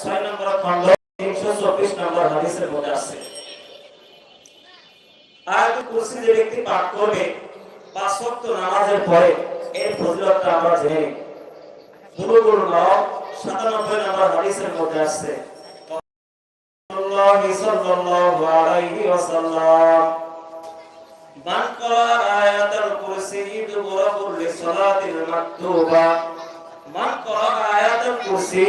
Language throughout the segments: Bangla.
ছয় নম্বর খন্ড তিনশো চব্বিশ নম্বর হাদিসের মধ্যে আছে। আয়াত কুরসি যে ব্যক্তি পাঠ করবে, পাঁচ ওয়াক্ত নামাজের পরে এর ফজিলতটা আমরা জেনে বুলুগুল মারাম 97 নম্বর হাদিসের মধ্যে আছে আল্লাহ সাল্লাল্লাহু আলাইহি ওয়াসাল্লাম, মান করা আয়াতুল কুরসি দুবরাকুল লিসালাতিল মাকতুবা, মান করা আয়াতুল কুরসি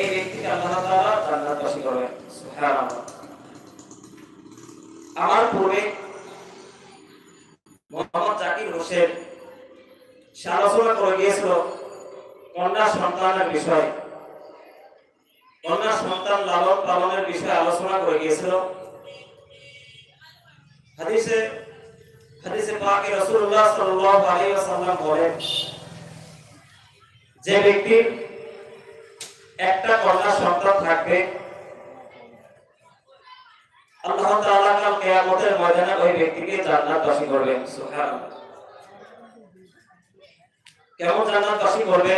এই ব্যক্তিকে আল্লাহ তাআলা জান্নাতবাসী করবেন আমার পূর্বে মোহাম্মদ জাকির হোসেন সে করে গিয়েছিল কন্যা সন্তানের বিষয়। কন্যা সন্তান লালন পালনের বিষয়ে আলোচনা করে গিয়েছিল। হাদিসে হাদিসে পাকে রাসূলুল্লাহ সাল্লাল্লাহু আলাইহি ওয়াসাল্লাম বলেন, যে ব্যক্তির একটা কন্যা সন্তান থাকবে আল্লাহ তাআলা কাল কিয়ামতের ময়দানে ওই ব্যক্তিকে জান্নাতবাসী করবেন সুবহানাল্লাহ কেমন জান্নাতবাসী করবে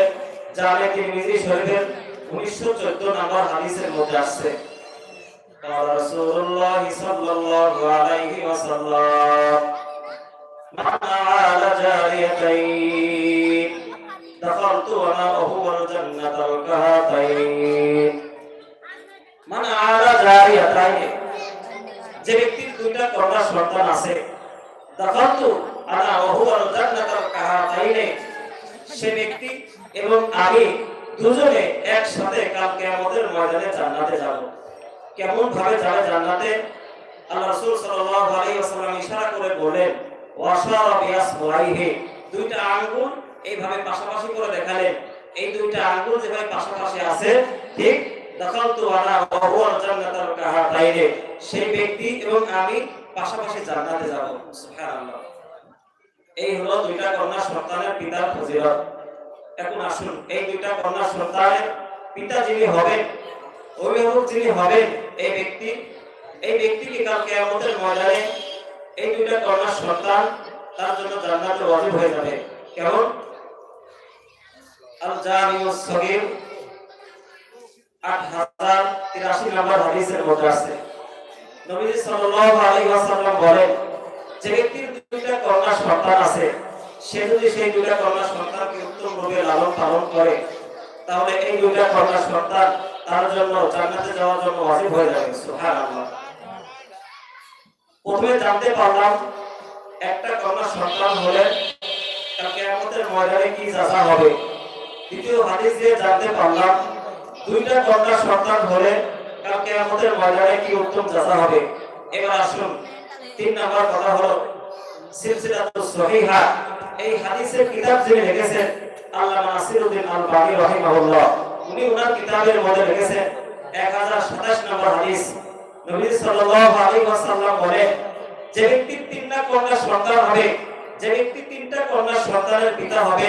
জানে তিরমিজি শরীফের 1914 নম্বর হাদিসের মধ্যে আসছে قال رسول الله صلى الله عليه وسلم من عال جاريتين دخلت وانا وهو الجنة الكهاتين من عال جاريتين যে ব্যক্তির দুইটা কন্যা সন্তান আছে দখলতু আনা ওহুয়াল জান্নাতাল কাহাতাইনে সে ব্যক্তি এবং আমি দুজনে একসাথে কাল কিয়ামতের ময়দানে জান্নাতে যাব কেমন ভাবে যাবে জান্নাতে আল্লাহ রাসূল সাল্লাল্লাহু আলাইহি ওয়াসাল্লাম ইশারা করে বলেন ওয়াশারা বিয়াসমাইহি দুইটা আঙ্গুল এইভাবে পাশাপাশি করে দেখালেন। এই দুইটা আঙ্গুল যেভাবে পাশাপাশি আছে, ঠিক সেই ব্যক্তি এবং আমি পাশাপাশি জান্নাতে যাব। এই হলো দুইটা কন্যা সন্তানের পিতার ফজিলত। এখন আসুন, এই দুইটা কন্যা সন্তানের পিতা যিনি হবেন, অভিভাবক যিনি হবেন, এই ব্যক্তি, এই ব্যক্তিকে কাল ময়দানে এই দুইটা কন্যা সন্তান তার জন্য জান্নাতে হয়ে যাবে? কেমন? আল জামিউস সগীর 8083 নম্বর হাদিসের মধ্যে আছে। নবীজি সাল্লাল্লাহু আলাইহি ওয়াসাল্লাম বলেন, যে ব্যক্তির দুইটা কন্যা সন্তান আছে, সে যদি সেই দুইটা কন্যা সন্তানকে উত্তম রূপে লালন পালন করে, তাহলে এই দুইটা কন্যা সন্তান তার জন্য জান্নাতে যাওয়ার জন্য ওয়াজিব হয়ে যাবে। সুবহানাল্লাহ। প্রথমে জানতে পারলাম, একটা কন্যা সন্তান হলে তার কিয়ামতের ময়দানে কি যাচা হবে। দ্বিতীয় হাদিস দিয়ে জানতে পারলাম, দুইটা কন্যা সন্তান হলে কাল কিয়ামতের ময়দানে কি উত্তম যাচা হবে? এবার আসুন, তিন নাম্বার কথা হলো, সিলসিলাতুস সহিহা, এই হাদিসের কিতাব যিনি লিখেছেন, আল্লামা নাসিরউদ্দিন আল-বানী রাহিমাহুল্লাহ, উনি ওনার কিতাবের মধ্যে লিখেছেন 1027 নম্বর হাদিস। নবী সাল্লাল্লাহু আলাইহি ওয়াসাল্লাম বলেন, যে ব্যক্তি তিনটা কন্যা সন্তান হবে, যে ব্যক্তি তিনটা কন্যা সন্তানের পিতা হবে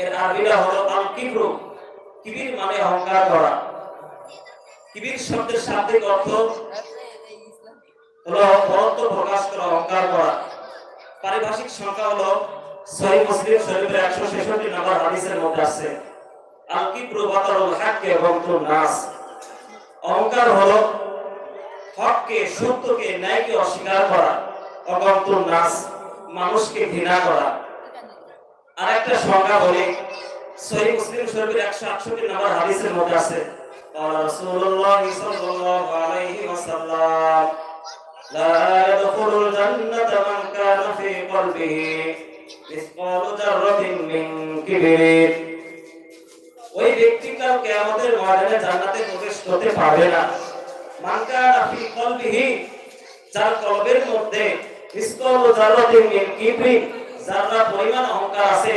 এর আরবিটা হলো আল কিবরু কিবির মানে অহংকার করা কিবির শব্দের শাব্দিক অর্থ হলো বরত্ব প্রকাশ করা, অহংকার করা। পারিভাষিক সংখ্যা হলো সহিহ মুসলিম শরীফের 166 নম্বর হাদিসের মধ্যে আছে। আল কিবরু বাতারুল হক এবং তুন নাস। অহংকার হলো হককে, সত্যকে, ন্যায়কে অস্বীকার করা তুন নাস, মানুষকে ঘৃণা করা। আরেকটা সংজ্ঞা বলি সহিহ মুসলিম শরীফের 168 নম্বর হাদিসের মধ্যে আছে قال رسول الله صلى الله عليه وسلم لا يدخل الجنة من كان في قلبه مثقال ذرة من كبر ওই ব্যক্তি কাল কিয়ামতের ময়দানে জান্নাতে প্রবেশ করতে পারবে না মান কানা ফি কলবিহি যার কলবের মধ্যে মিসকাল জাররাতিন মিন কিবরি যারা পরিমাণ অহংকার আছে।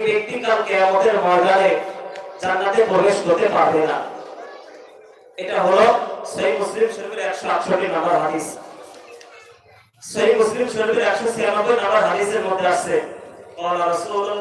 ব্যক্তি কাল কেয়ামতের ময়দানে জান্নাতে প্রবেশ করতে পারবে না। এটা হলো সেই মুসলিম শরীফের একশো আটষট্টি নাম্বার হাদিস। সেই মুসলিম শরীফের একশো ছিয়ানব্বই নাম্বার হাদিসের মধ্যে আছে